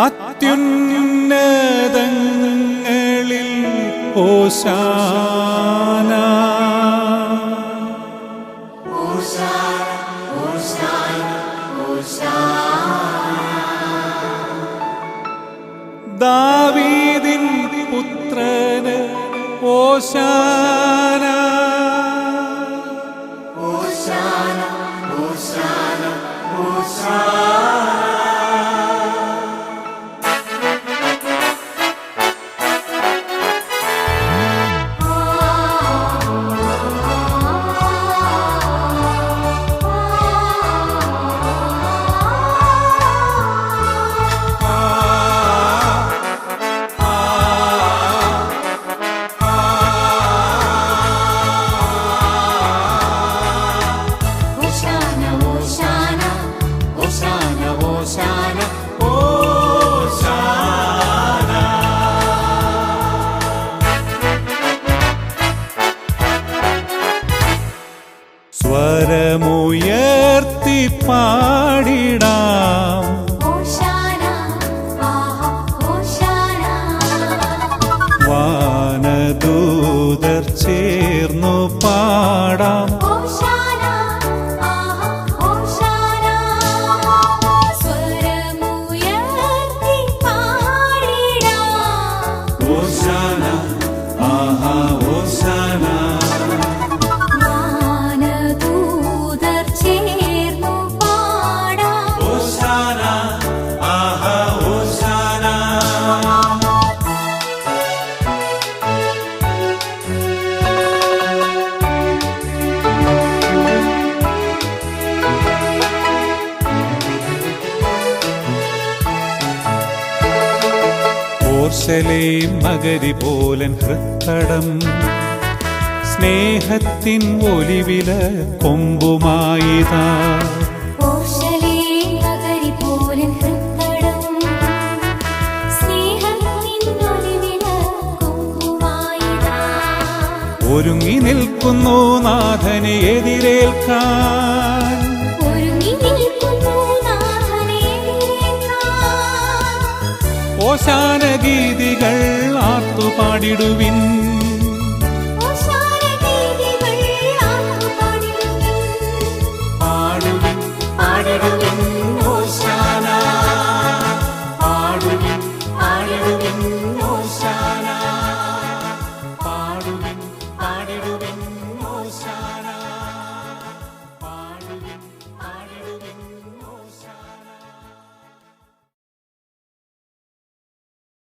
അത്യുന്നതങ്ങളിൽ ഓശാന. ദാവീദിൻ പുത്രന് ഓശാന. ഓശാന പാടിടാം. വാനദൂതർ ചേർന്നു പാടാം. സ്വരമുയർത്തി പാടിടാം. ഓശാന ആഹാ ഓർശലേം നഗരി പോലൻ ഹൃത്തടം. സ്നേഹത്തിൻ ഒലിവില കൊമ്പുമായിതാ. ഒരുങ്ങി നിൽക്കുന്നു നാഥനെ എതിരേൽക്കാൻ. ഓശാന ഗീതികൾ ആർത്തുപാടിടുവിൻ.